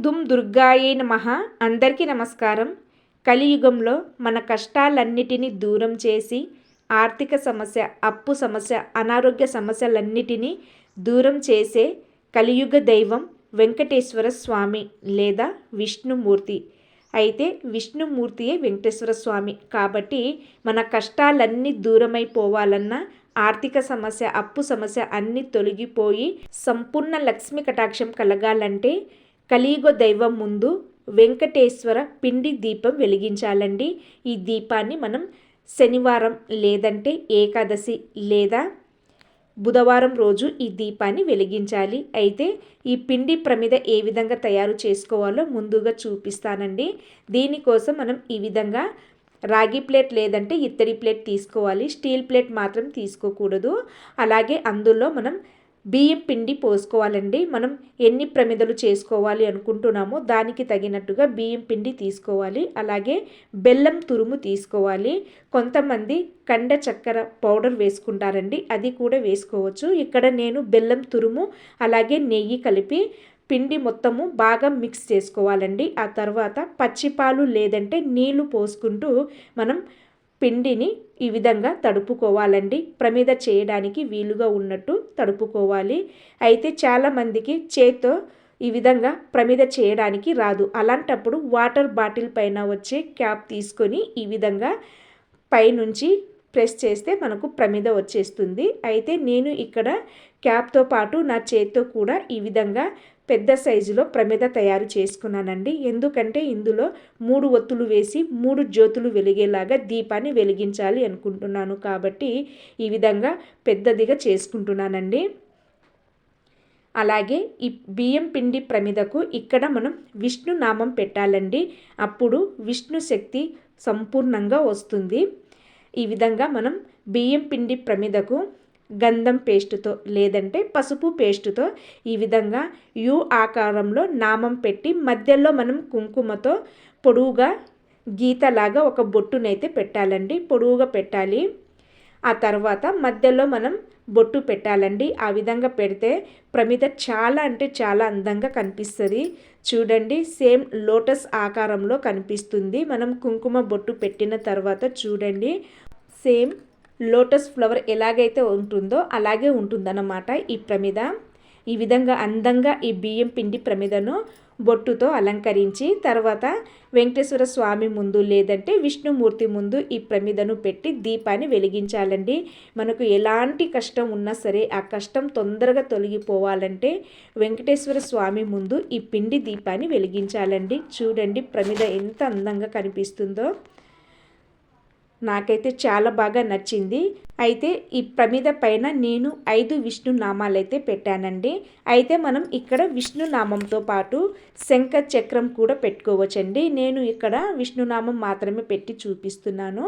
దుమ్ దుర్గాయే నమః. అందరికీ నమస్కారం. కలియుగంలో మన కష్టాలన్నిటినీ దూరం చేసి ఆర్థిక సమస్య అప్పు సమస్య అనారోగ్య సమస్యలన్నిటినీ దూరం చేసే కలియుగ దైవం వెంకటేశ్వర స్వామి లేదా విష్ణుమూర్తి. అయితే విష్ణుమూర్తియే వెంకటేశ్వర స్వామి. కాబట్టి మన కష్టాలన్నీ దూరమైపోవాలన్నా ఆర్థిక సమస్య అప్పు సమస్య అన్నీ తొలగిపోయి సంపూర్ణ లక్ష్మి కటాక్షం కలగాలంటే కలియుగ దైవం ముందు వెంకటేశ్వర పిండి దీపం వెలిగించాలండి. ఈ దీపాన్ని మనం శనివారం లేదంటే ఏకాదశి లేదా బుధవారం రోజు ఈ దీపాన్ని వెలిగించాలి. అయితే ఈ పిండి ప్రమిద ఏ విధంగా తయారు చేసుకోవాలో ముందుగా చూపిస్తానండి. దీనికోసం మనం ఈ విధంగా రాగి ప్లేట్ లేదంటే ఇత్తడి ప్లేట్ తీసుకోవాలి. స్టీల్ ప్లేట్ మాత్రం తీసుకోకూడదు. అలాగే అందులో మనం బియ్యం పిండి పోసుకోవాలండి. మనం ఎన్ని ప్రమిదలు చేసుకోవాలి అనుకుంటున్నామో దానికి తగినట్టుగా బియ్యం పిండి తీసుకోవాలి. అలాగే బెల్లం తురుము తీసుకోవాలి. కొంతమంది కండ చక్కెర పౌడర్ వేసుకుంటారండి. అది కూడా వేసుకోవచ్చు. ఇక్కడ నేను బెల్లం తురుము అలాగే నెయ్యి కలిపి పిండి మొత్తము బాగా మిక్స్ చేసుకోవాలండి. ఆ తర్వాత పచ్చిపాలు లేదంటే నీళ్ళు పోసుకుంటూ మనం పిండిని ఈ విధంగా తడుపుకోవాలండి. ప్రమిద చేయడానికి వీలుగా ఉన్నట్టు తడుపుకోవాలి. అయితే చాలామందికి చేత్తో ఈ విధంగా ప్రమిద చేయడానికి రాదు. అలాంటప్పుడు వాటర్ బాటిల్ పైన వచ్చే క్యాప్ తీసుకొని ఈ విధంగా పైనుంచి ప్రెస్ చేస్తే మనకు ప్రమిద వచ్చేస్తుంది. అయితే నేను ఇక్కడ క్యాప్తో పాటు నా చేత్తో కూడా ఈ విధంగా పెద్ద సైజులో ప్రమిద తయారు చేసుకున్నానండి. ఎందుకంటే ఇందులో మూడు ఒత్తులు వేసి మూడు జ్యోతులు వెలిగేలాగా దీపాన్ని వెలిగించాలి అనుకుంటున్నాను. కాబట్టి ఈ విధంగా పెద్దదిగా చేసుకుంటున్నానండి. అలాగే ఈ బియ్యం పిండి ప్రమిదకు ఇక్కడ మనం విష్ణు నామం పెట్టాలండి. అప్పుడు విష్ణు శక్తి సంపూర్ణంగా వస్తుంది. ఈ విధంగా మనం బియ్యం పిండి ప్రమిదకు గంధం పేస్టుతో లేదంటే పసుపు పేస్టుతో ఈ విధంగా యు ఆకారంలో నామం పెట్టి మధ్యలో మనం కుంకుమతో పొడువుగా గీతలాగా ఒక బొట్టునైతే పెట్టాలండి. పొడువుగా పెట్టాలి. ఆ తర్వాత మధ్యలో మనం బొట్టు పెట్టాలండి. ఆ విధంగా పెడితే ప్రమిద చాలా అంటే చాలా అందంగా కనిపిస్తుంది. చూడండి సేమ్ లోటస్ ఆకారంలో కనిపిస్తుంది. మనం కుంకుమ బొట్టు పెట్టిన తర్వాత చూడండి సేమ్ లోటస్ ఫ్లవర్ ఎలాగైతే ఉంటుందో అలాగే ఉంటుందన్నమాట ఈ ప్రమిద. ఈ విధంగా అందంగా ఈ బియ్యం పిండి ప్రమిదను బొట్టుతో అలంకరించి తర్వాత వెంకటేశ్వర స్వామి ముందు లేదంటే విష్ణుమూర్తి ముందు ఈ ప్రమిదను పెట్టి దీపాన్ని వెలిగించాలండి. మనకు ఎలాంటి కష్టం ఉన్నా సరే ఆ కష్టం తొందరగా తొలగిపోవాలంటే వెంకటేశ్వర స్వామి ముందు ఈ పిండి దీపాన్ని వెలిగించాలండి. చూడండి ప్రమిద ఎంత అందంగా కనిపిస్తుందో. నాకైతే చాలా బాగా నచ్చింది. అయితే ఈ ప్రమిద పైన నేను ఐదు విష్ణు నామాలైతే పెట్టానండి. అయితే మనం ఇక్కడ విష్ణు నామంతో పాటు శంఖ చక్రం కూడా పెట్టుకోవచ్చండి. నేను ఇక్కడ విష్ణునామం మాత్రమే పెట్టి చూపిస్తున్నాను.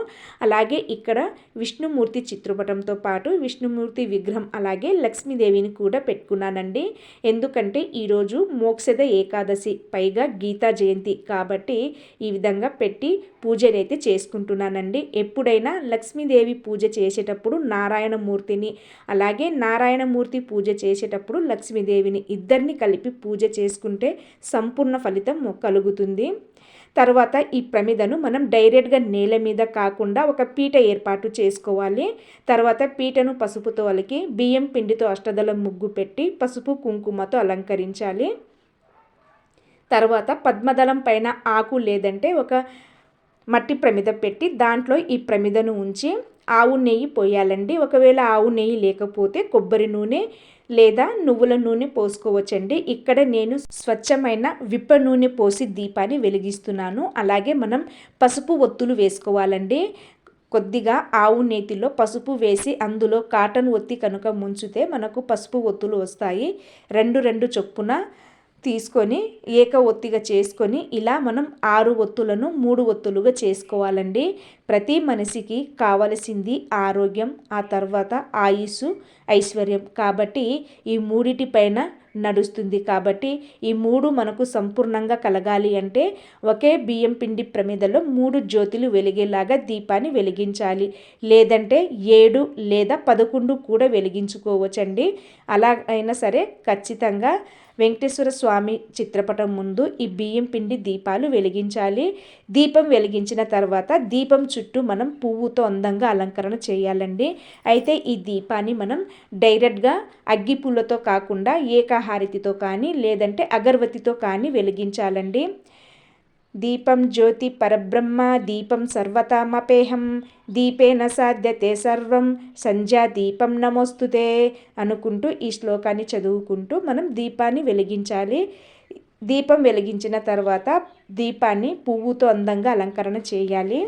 అలాగే ఇక్కడ విష్ణుమూర్తి చిత్రపటంతో పాటు విష్ణుమూర్తి విగ్రహం అలాగే లక్ష్మీదేవిని కూడా పెట్టుకున్నానండి. ఎందుకంటే ఈరోజు మోక్షద ఏకాదశి పైగా గీతా జయంతి కాబట్టి ఈ విధంగా పెట్టి పూజనైతే చేసుకుంటున్నానండి. ఎప్పుడైనా లక్ష్మీదేవి పూజ చేసేటప్పుడు నారాయణమూర్తిని అలాగే నారాయణమూర్తి పూజ చేసేటప్పుడు లక్ష్మీదేవిని ఇద్దరిని కలిపి పూజ చేసుకుంటే సంపూర్ణ ఫలితం కలుగుతుంది. తర్వాత ఈ ప్రమిదను మనం డైరెక్ట్గా నేల మీద కాకుండా ఒక పీట ఏర్పాటు చేసుకోవాలి. తర్వాత పీటను పసుపుతో అలికి బియ్యం పిండితో అష్టదళం ముగ్గు పెట్టి పసుపు కుంకుమతో అలంకరించాలి. తర్వాత పద్మదళం పైన ఆకు లేదంటే ఒక మట్టి ప్రమిద పెట్టి దాంట్లో ఈ ప్రమిదను ఉంచి ఆవు నెయ్యి పోయాలండి. ఒకవేళ ఆవు నెయ్యి లేకపోతే కొబ్బరి నూనె లేదా నువ్వుల నూనె పోసుకోవచ్చండి. ఇక్కడ నేను స్వచ్ఛమైన విప్ప నూనె పోసి దీపాన్ని వెలిగిస్తున్నాను. అలాగే మనం పసుపు ఒత్తులు వేసుకోవాలండి. కొద్దిగా ఆవు నేతిలో పసుపు వేసి అందులో కాటన్ ఒత్తి కనుక ముంచితే మనకు పసుపు ఒత్తులు వస్తాయి. రెండు రెండు చొప్పున తీసుకొని ఏక ఒత్తిగా చేసుకొని ఇలా మనం ఆరు ఒత్తులను మూడు ఒత్తులుగా చేసుకోవాలండి. ప్రతి మనిషికి కావలసింది ఆరోగ్యం ఆ తర్వాత ఆయుస్సు ఐశ్వర్యం. కాబట్టి ఈ మూడిటి పైన నడుస్తుంది. కాబట్టి ఈ మూడు మనకు సంపూర్ణంగా కలగాలి అంటే ఒకే బియ్యం పిండి ప్రమిదలో మూడు జ్యోతులు వెలిగేలాగా దీపాన్ని వెలిగించాలి. లేదంటే ఏడు లేదా పదకొండు కూడా వెలిగించుకోవచ్చండి. అలా అయినా సరే ఖచ్చితంగా వెంకటేశ్వర స్వామి చిత్రపటం ముందు ఈ బియ్యం పిండి దీపాలు వెలిగించాలి. దీపం వెలిగించిన తర్వాత దీపం చుట్టూ మనం పువ్వుతో అందంగా అలంకరణ చేయాలండి. అయితే ఈ దీపాన్ని మనం డైరెక్ట్గా అగ్గిపుల్లతో కాకుండా ఏకాహారతితో కానీ లేదంటే అగరవతితో కానీ వెలిగించాలండి. దీపం జ్యోతి పరబ్రహ్మ దీపం సర్వతామపేహం దీపేన సాధ్యతే సర్వం సంధ్యా దీపం నమోస్తుతే అనుకుంటూ ఈ శ్లోకాన్ని చదువుకుంటూ మనం దీపాన్ని వెలిగించాలి. దీపం వెలిగించిన తర్వాత దీపాన్ని పువ్వుతో అందంగా అలంకరణ చేయాలి.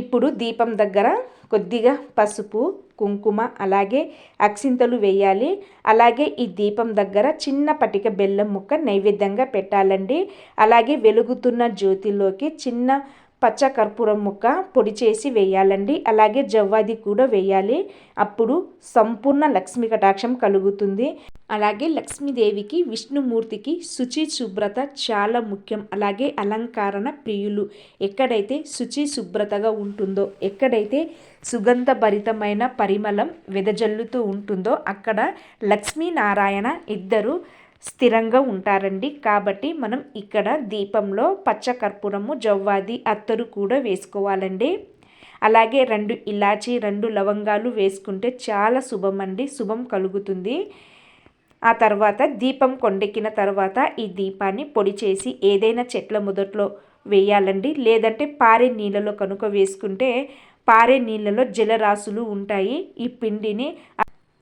ఇప్పుడు దీపం దగ్గర కొద్దిగా పసుపు కుంకుమ అలాగే అక్షింతలు వేయాలి. అలాగే ఈ దీపం దగ్గర చిన్న పటిక బెల్లం ముక్క నైవేద్యంగా పెట్టాలండి. అలాగే వెలుగుతున్న జ్యోతిలోకి చిన్న పచ్చ కర్పూరం ముక్క పొడి చేసి వేయాలండి. అలాగే జవ్వాది కూడా వేయాలి. అప్పుడు సంపూర్ణ లక్ష్మీ కటాక్షం కలుగుతుంది. అలాగే లక్ష్మీదేవికి విష్ణుమూర్తికి శుచి శుభ్రత చాలా ముఖ్యం. అలాగే అలంకరణ ప్రియులు. ఎక్కడైతే శుచి శుభ్రతగా ఉంటుందో ఎక్కడైతే సుగంధభరితమైన పరిమళం వెదజల్లుతూ ఉంటుందో అక్కడ లక్ష్మీనారాయణ ఇద్దరు స్థిరంగా ఉంటారండి. కాబట్టి మనం ఇక్కడ దీపంలో పచ్చకర్పూరము జవ్వాది అత్తరు కూడా వేసుకోవాలండి. అలాగే రెండు ఇలాచి రెండు లవంగాలు వేసుకుంటే చాలా శుభం అండి శుభం కలుగుతుంది. ఆ తర్వాత దీపం కొండెక్కిన తర్వాత ఈ దీపాన్ని పొడి చేసి ఏదైనా చెట్ల మొదట్లో వేయాలండి. లేదంటే పారే నీళ్ళలో కనుక వేసుకుంటే పారే నీళ్ళలో జలరాశులు ఉంటాయి. ఈ పిండిని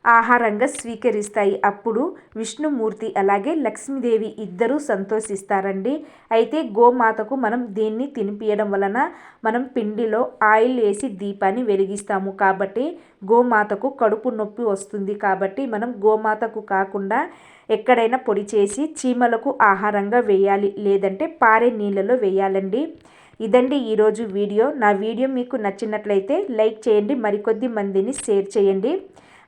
ఆహారంగా స్వీకరిస్తాయి. అప్పుడు విష్ణుమూర్తి అలాగే లక్ష్మీదేవి ఇద్దరూ సంతోషిస్తారండి. అయితే గోమాతకు మనం దీన్ని తినిపియడం వలన మనం పిండిలో ఆయిల్ వేసి దీపాన్ని వెలిగిస్తాము. కాబట్టి గోమాతకు కడుపు నొప్పి వస్తుంది. కాబట్టి మనం గోమాతకు కాకుండా ఎక్కడైనా పొడి చేసి చీమలకు ఆహారంగా వేయాలి. లేదంటే పారే నీళ్ళలో వేయాలండి. ఇదండి ఈరోజు వీడియో. నా వీడియో మీకు నచ్చినట్లయితే లైక్ చేయండి. మరికొద్ది మందిని షేర్ చేయండి.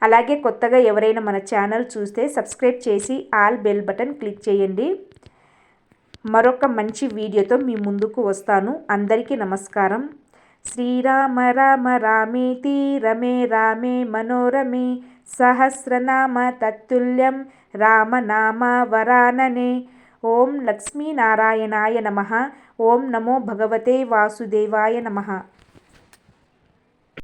అలాగే కొత్తగా ఎవరైనా మన ఛానల్ చూస్తే సబ్స్క్రైబ్ చేసి ఆల్ బెల్ బటన్ క్లిక్ చేయండి. మరొక మంచి వీడియోతో మీ ముందుకు వస్తాను. అందరికీ నమస్కారం. శ్రీరామ రామ రామేతి రమే రామే మనోరమే సహస్రనామ తత్తుల్యం రామనామ వరాననే ఓం లక్ష్మీనారాయణాయ నమ. ఓం నమో భగవతే వాసుదేవాయ నమ.